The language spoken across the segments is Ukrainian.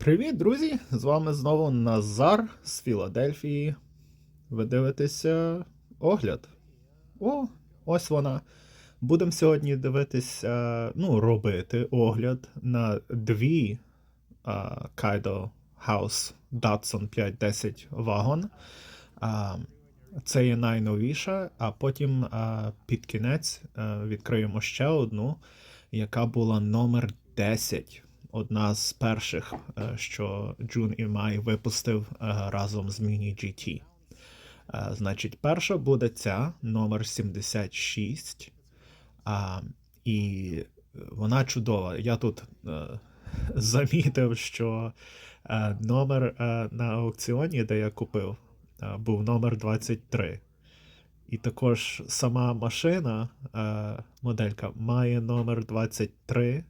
Привіт, друзі! З вами знову Назар з Філадельфії. Ви дивитеся огляд. О, ось вона. Будемо сьогодні дивитися, ну, робити огляд на дві а, Kaido House Datsun 510 Wagon. А, це є найновіша, а потім а, під кінець а, відкриємо ще одну, яка була номер 10 одна з перших, е, що Джун і Май випустив е, разом з Mini GT. Е, Значить, перша буде ця номер 76. А, І вона чудова. Я тут замітив, що номер на аукціоні, де я купив, був номер 23. І також сама машина, моделька, має номер 23.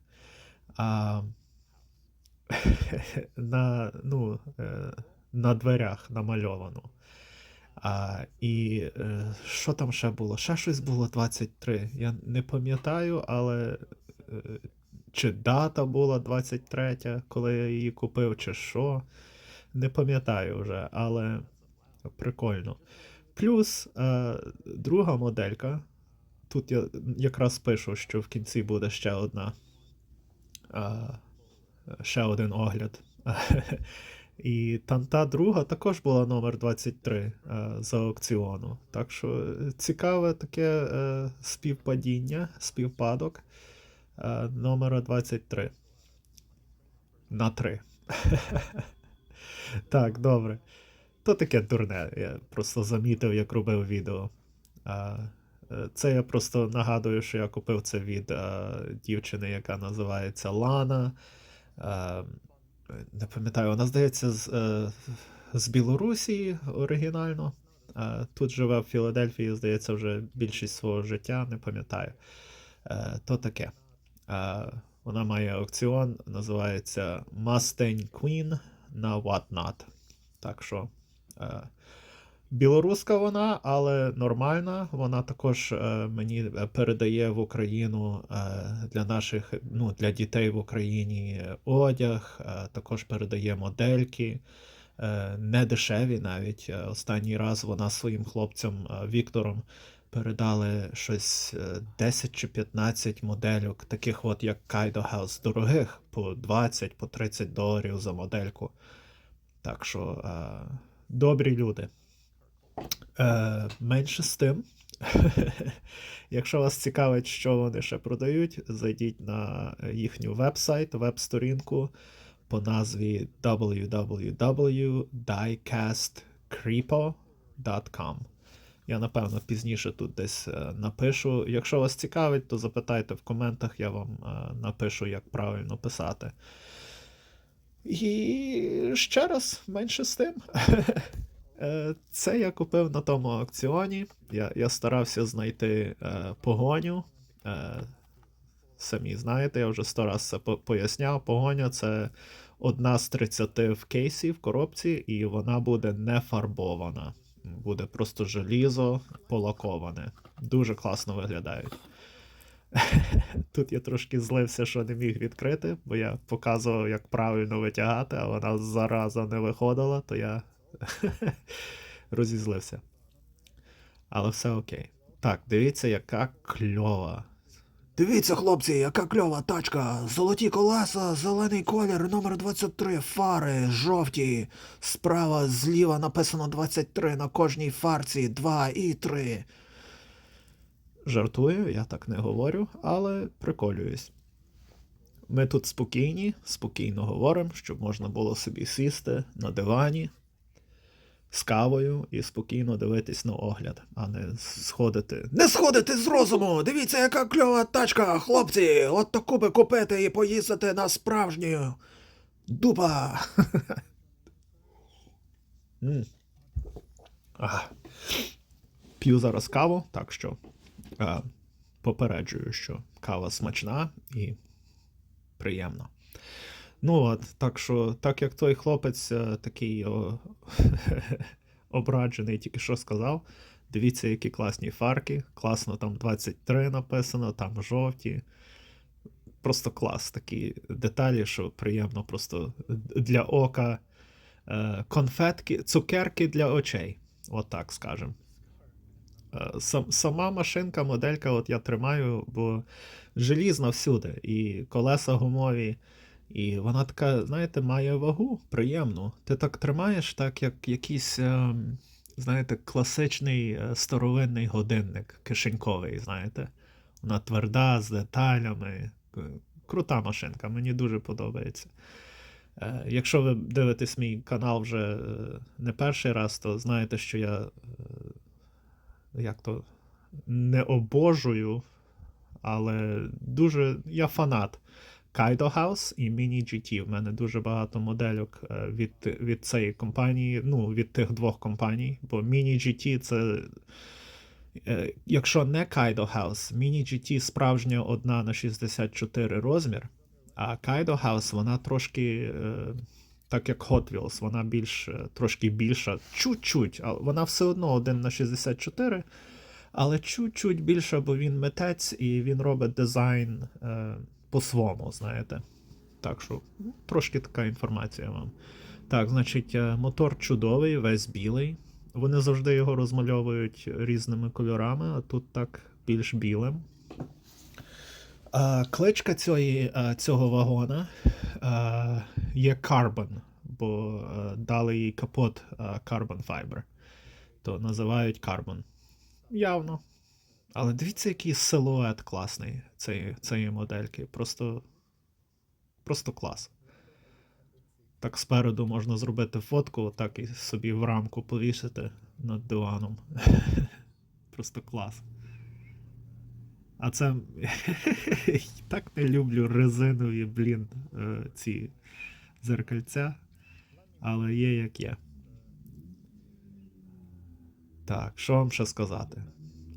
На, ну, е, на дверях намальовано. А, і е, що там ще було? Ще щось було 23. Я не пам'ятаю, але е, чи дата була 23, коли я її купив, чи що. Не пам'ятаю вже, але прикольно. Плюс е, друга моделька. Тут я якраз пишу, що в кінці буде ще одна. Е, ще один огляд. І там та друга також була номер 23 е, з аукціону. Так що цікаве таке е, співпадіння, співпадок е, номера 23. На 3. Так, добре. То таке дурне. Я просто замітив, як робив відео. Е, Це я просто нагадую, що я купив це від е, дівчини, яка називається Лана. Е, Не пам'ятаю, вона здається з, е, з Білорусі оригінально. Е, Тут живе в Філадельфії, здається, вже більшість свого життя, не пам'ятаю. То таке. Вона має аукціон, називається Mustang Queen на Whatnot. Так що. Е, Білоруска вона, але нормальна. Вона також е, мені передає в Україну е, для наших, ну, для дітей в Україні одяг, е, також передає модельки. Е, не дешеві навіть. Е, Останній раз вона своїм хлопцям е, Віктором передали щось е, 10 чи 15 модельок, таких от як Kaido House, дорогих, по 20, по 30 доларів за модельку. Так що е, добрі люди. Е, менше з тим. Якщо вас цікавить, що вони ще продають, зайдіть на їхню веб-сайт, веб-сторінку по назві www.diecastcreepo.com. Я, напевно, пізніше тут десь е, напишу. Якщо вас цікавить, то запитайте в коментах, я вам е, напишу, як правильно писати. І ще раз, менше з тим. Е, Це я купив на тому аукціоні. Я, я старався знайти е, погоню. Е, самі знаєте, я вже сто раз це поясняв. Погоня це одна з 30 в кейсі в коробці, і вона буде не фарбована. Буде просто желізо полаковане. Дуже класно виглядають. Тут я трошки злився, що не міг відкрити, бо я показував, як правильно витягати, а вона зараза не виходила, то я розізлився. Але все окей. Так, дивіться, яка кльова. Дивіться, хлопці, яка кльова тачка. Золоті колеса, зелений колір, номер 23, фари, жовті. Справа, зліва написано 23 на кожній фарці, 2 і 3. Жартую, я так не говорю, але приколююсь. Ми тут спокійні, спокійно говоримо, щоб можна було собі сісти на дивані з кавою і спокійно дивитись на огляд, а не сходити. Не сходити з розуму! Дивіться, яка кльова тачка, хлопці! От таку би купити і поїздити на справжню. Дупа! П'ю зараз каву, так що е, попереджую, що кава смачна і приємна. Ну от, так що, так як той хлопець е, такий о, обраджений, тільки що сказав, дивіться, які класні фарки. Класно там 23 написано, там жовті. просто клас. Такі деталі, що приємно просто для ока. Е, конфетки, цукерки для очей. От так скажемо. Е, Сам, сама машинка, моделька, от я тримаю, бо желізна всюди. І колеса гумові. І вона така, знаєте, має вагу приємну. Ти так тримаєш, так як якийсь, ем, знаєте, класичний е, старовинний годинник кишеньковий, знаєте. Вона тверда, з деталями. Крута машинка, мені дуже подобається. Е, Якщо ви дивитесь мій канал вже е, не перший раз, то знаєте, що я е, як то не обожую, але дуже я фанат Kaido House і Mini GT. В мене дуже багато модельок е, від, від цієї компанії, ну, від тих двох компаній, бо Mini GT це. е, Якщо не Kaido House, Mini GT справжня одна на 64 розмір, а Kaido House вона трошки. е, Так як Hot Wheels, вона більш трошки більша, чуть-чуть, вона все одно 1 на 64, але чуть-чуть більша, бо він митець і він робить дизайн е, по-своєму, знаєте. Так що трошки така інформація вам. Так, значить, е, мотор чудовий, весь білий. Вони завжди його розмальовують різними кольорами, а тут так більш білим. Кличка цієї, цього вагона а, є Carbon, бо дали їй капот Carbon Fiber. То називають Carbon. Явно. Але дивіться, який силует класний цієї, цієї модельки. Просто, просто клас. Так спереду можна зробити фотку, так і собі в рамку повісити над диваном. Просто клас. А це так не люблю резинові, блін, е, ці зеркальця. Але є як є. Так, що вам ще сказати?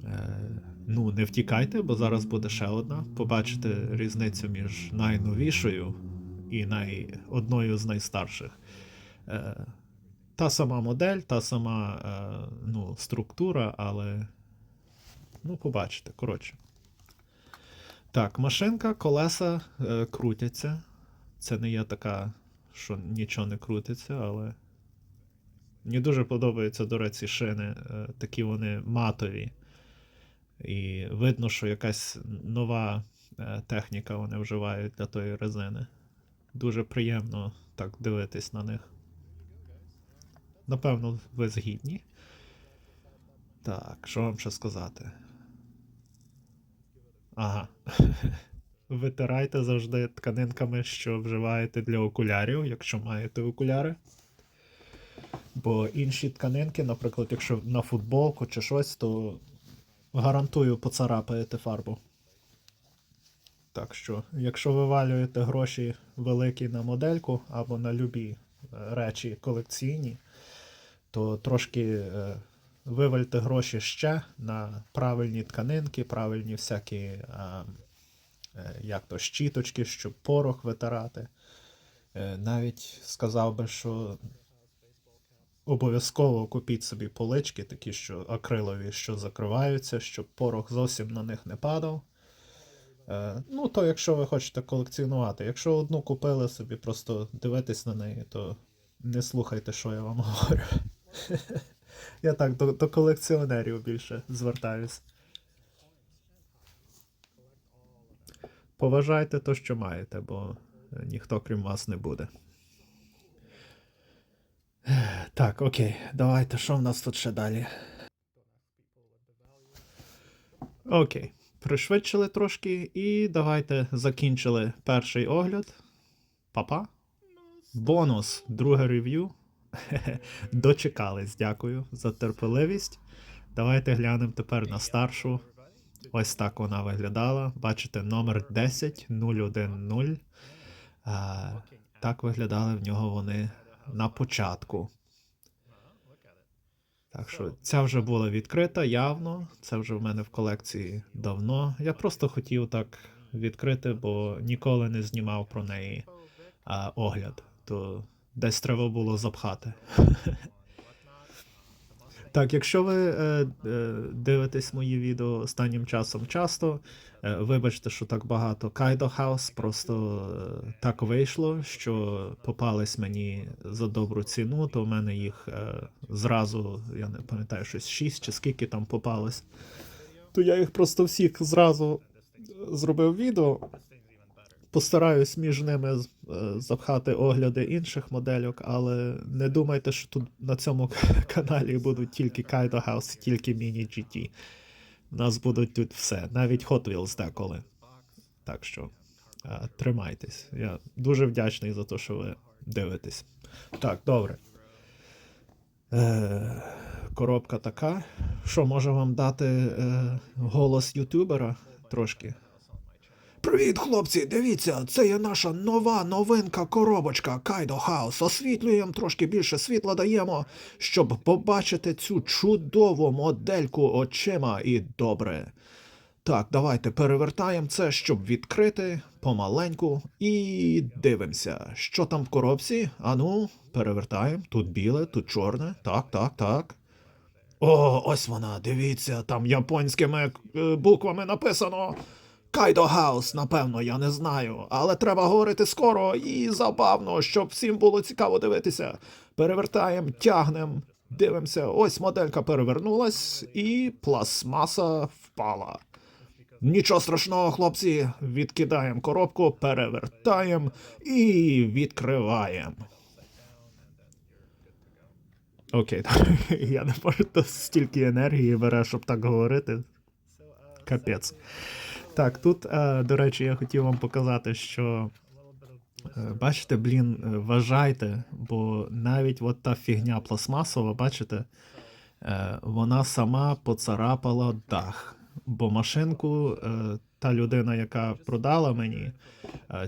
Е, ну, не втікайте, бо зараз буде ще одна. Побачите різницю між найновішою і най... одною з найстарших. Е, та сама модель, та сама е, ну, структура, але. Ну, побачите, коротше. Так, машинка, колеса е, крутяться. Це не є така, що нічого не крутиться, але. Мені дуже подобаються, до речі, шини. Е, такі вони матові. І видно, що якась нова е, техніка вони вживають для тої резини. Дуже приємно так дивитись на них. Напевно, ви згідні. Так, що вам ще сказати? Ага. Витирайте завжди тканинками, що вживаєте для окулярів, якщо маєте окуляри. Бо інші тканинки, наприклад, якщо на футболку чи щось, то гарантую поцарапаєте фарбу. Так що, якщо вивалюєте гроші великі на модельку або на любі е, речі колекційні, то трошки е, вивальте гроші ще на правильні тканинки, правильні всякі е, як то, щіточки, щоб порох витирати. Навіть сказав би, що обов'язково купіть собі полички, такі, що акрилові, що закриваються, щоб порох зовсім на них не падав. Е, ну, то якщо ви хочете колекціонувати. Якщо одну купили собі, просто дивитесь на неї, то не слухайте, що я вам говорю. Я так до, до колекціонерів більше звертаюсь. Поважайте то, що маєте, бо е, ніхто крім вас не буде. Так, окей, давайте, що в нас тут ще далі? Окей, пришвидшили трошки і давайте закінчили перший огляд. Папа. Бонус, друге рев'ю. Дочекались, дякую за терпеливість. Давайте глянемо тепер на старшу. Ось так вона виглядала. Бачите, номер 10010. А, так виглядали в нього вони на початку. Так що ця вже була відкрита явно. Це вже в мене в колекції давно. Я просто хотів так відкрити, бо ніколи не знімав про неї а, огляд. То десь треба було запхати. Так, якщо ви е, е, дивитесь мої відео останнім часом часто, е, вибачте, що так багато Кайдо Хаус, просто е, так вийшло, що попались мені за добру ціну, то в мене їх е, зразу, я не пам'ятаю, щось 6 чи скільки там попалось. То я їх просто всіх зразу зробив відео. Постараюсь між ними е, запхати огляди інших модельок, але не думайте, що тут на цьому каналі будуть тільки Kaido House, тільки Mini GT. У нас будуть тут все, навіть Hot Wheels деколи. Так що е, тримайтесь. Я дуже вдячний за те, що ви дивитесь. Так, добре. Е, коробка така. Що, може вам дати голос ютубера трошки? Привіт, хлопці! Дивіться, це є наша нова новинка коробочка Кайдо Хаус. Освітлюємо трошки більше світла даємо, щоб побачити цю чудову модельку очима і добре. Так, давайте перевертаємо це, щоб відкрити помаленьку і дивимося, що там в коробці. Ану, перевертаємо. Тут біле, тут чорне. Так, так, так. О, ось вона, дивіться, там японськими е, буквами написано. Кайдо Хаус, напевно, я не знаю, але треба говорити скоро і забавно, щоб всім було цікаво дивитися. Перевертаємо, тягнемо, дивимося. Ось моделька перевернулась, і пластмаса впала. Нічого страшного, хлопці, відкидаємо коробку, перевертаємо і відкриваємо. Окей, я не можу стільки енергії бере, щоб так говорити. Капець. Так, тут, е, до речі, я хотів вам показати, що. е, Бачите, блін, е, вважайте, бо навіть от та фігня пластмасова, бачите, вона сама поцарапала дах. Бо машинку, та людина, яка продала мені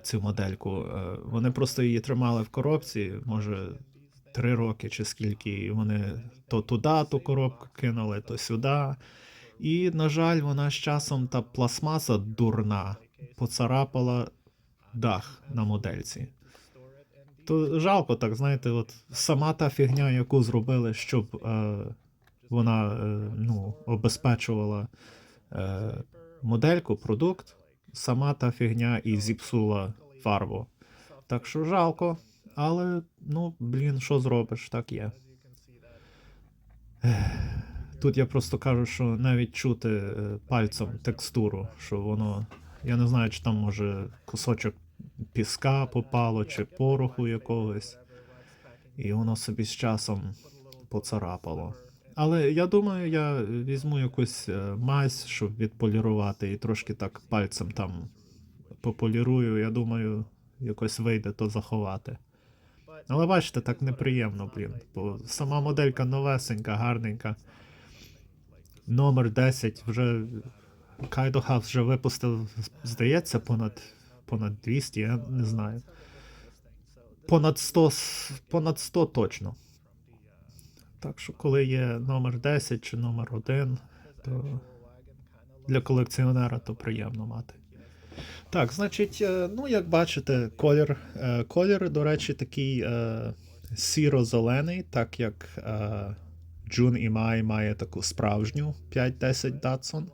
цю модельку, вони просто її тримали в коробці, може, три роки чи скільки, і вони то туди ту коробку кинули, то сюди. І, на жаль, вона з часом та пластмаса дурна поцарапала дах на модельці. То жалко, так, знаєте, от сама та фігня, яку зробили, щоб е, вона е, ну, обезпечувала е, модельку, продукт, сама та фігня і зіпсула фарбу. Так що жалко, але ну, блін, що зробиш, так є. Тут я просто кажу, що навіть чути е, пальцем текстуру, що воно. Я не знаю, чи там може кусочок піска попало, чи пороху якогось. І воно собі з часом поцарапало. Але я думаю, я візьму якусь е, мазь, щоб відполірувати, і трошки так пальцем там пополірую. Я думаю, якось вийде то заховати. Але бачите, так неприємно, блін. Бо сама моделька новесенька, гарненька. Номер 10 вже Kaido House вже випустив, здається, понад, понад 200, я не знаю. Понад 100, понад 100 точно. Так що, коли є номер 10 чи номер 1, то для колекціонера то приємно мати. Так, значить, е, ну як бачите, колір, е, колір, до речі, такий е, сіро-зелений, так як Джун і Май має таку справжню 510 Datsun.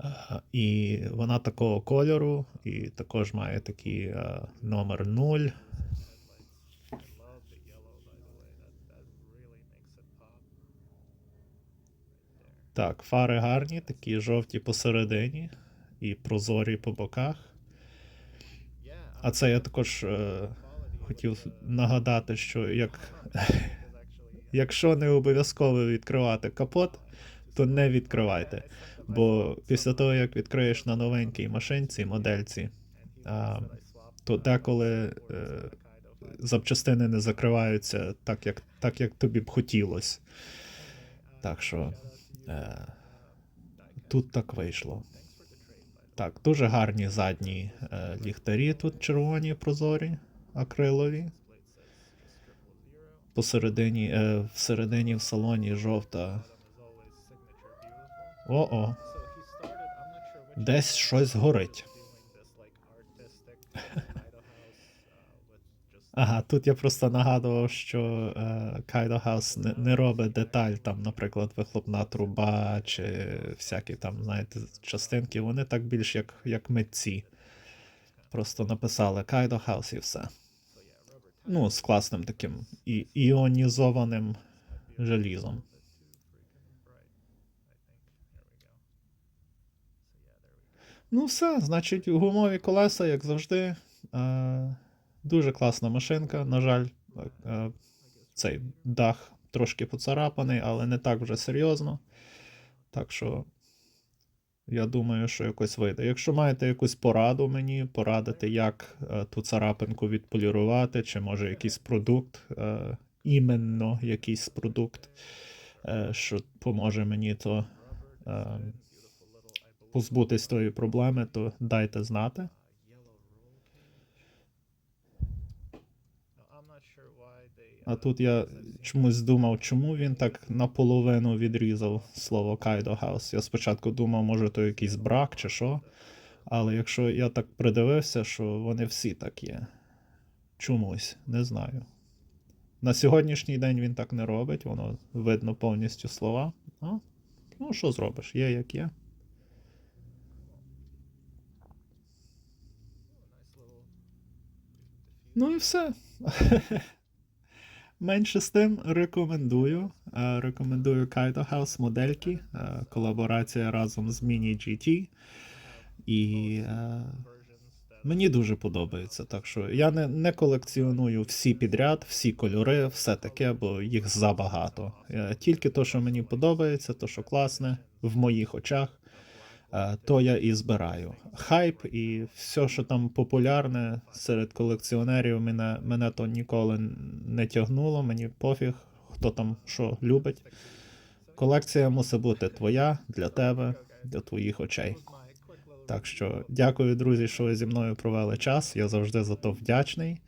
Е, І вона такого кольору, і також має такий е, номер 0. Так, фари гарні, такі жовті посередині і прозорі по боках. А це я також е, хотів нагадати, що як, якщо не обов'язково відкривати капот, то не відкривайте. Бо після того, як відкриєш на новенькій машинці, модельці, то деколи е, запчастини не закриваються так, як, так, як тобі б хотілося. Так що е, тут так вийшло. Так, дуже гарні задні е, ліхтарі тут червоні, прозорі, акрилові. Посередині, е, всередині в салоні жовта. О-о. Десь щось горить. Ага, тут я просто нагадував, що е, House не, не робить деталь, там, наприклад, вихлопна труба чи всякі там, знаєте, частинки. Вони так більш як, як митці. Просто написали Kaido House і все. Ну, з класним таким і, іонізованим желізом. Ну, все, значить, гумові колеса, як завжди. Е, дуже класна машинка. На жаль, е, цей дах трошки поцарапаний, але не так вже серйозно. Так що, я думаю, що якось вийде. Якщо маєте якусь пораду мені, порадити, як е, ту царапинку відполірувати, чи може якийсь продукт, е, іменно якийсь продукт, е, що поможе мені, то. Е, позбутись тої проблеми, то дайте знати. А тут я чомусь думав, чому він так наполовину відрізав слово Kaido House. Я спочатку думав, може, то якийсь брак чи що. Але якщо я так придивився, що вони всі так є. Чомусь, не знаю. На сьогоднішній день він так не робить, воно видно повністю слова. А, ну, що зробиш? Є як є. Ну і все. Менше з тим рекомендую. Е, Рекомендую Kaido House модельки. е, Колаборація разом з Mini GT. І е, мені дуже подобається. Так що я не, не колекціоную всі підряд, всі кольори, все таке, бо їх забагато. Тільки то, що мені подобається, то, що класне в моїх очах. Е, то я і збираю. Хайп і все, що там популярне серед колекціонерів, мене, мене то ніколи не тягнуло, мені пофіг, хто там що любить. Колекція мусить бути твоя, для тебе, для твоїх очей. Так що дякую, друзі, що ви зі мною провели час. Я завжди за то вдячний.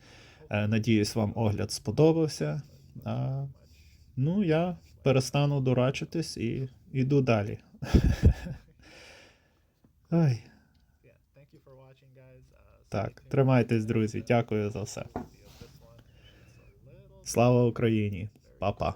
Е, Надіюсь, вам огляд сподобався. А, ну, я перестану дурачитись і йду далі. Ой. Так, тримайтесь, друзі. Дякую за все. Слава Україні. Па-па.